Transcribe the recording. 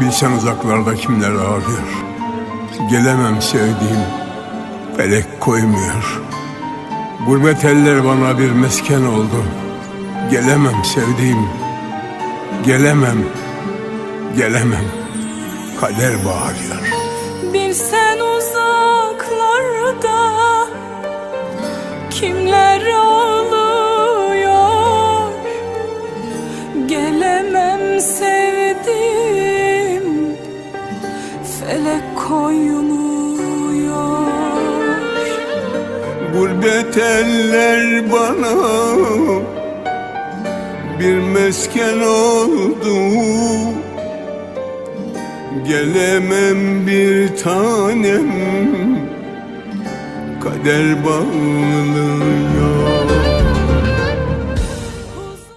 Bilsen uzaklarda kimler ağlıyor. Gelemem sevdiğim Felek koymuyor. Gurbet eller bana bir mesken oldu. Gelemem sevdiğim Gelemem Gelemem. Kader bağırıyor. Bilsen uzaklarda kimler ağlıyor. Gelemem sevdim felek koymuyor. Gurbet eller bana bir mesken oldu. Gelemem bir tanem kader bağlıyor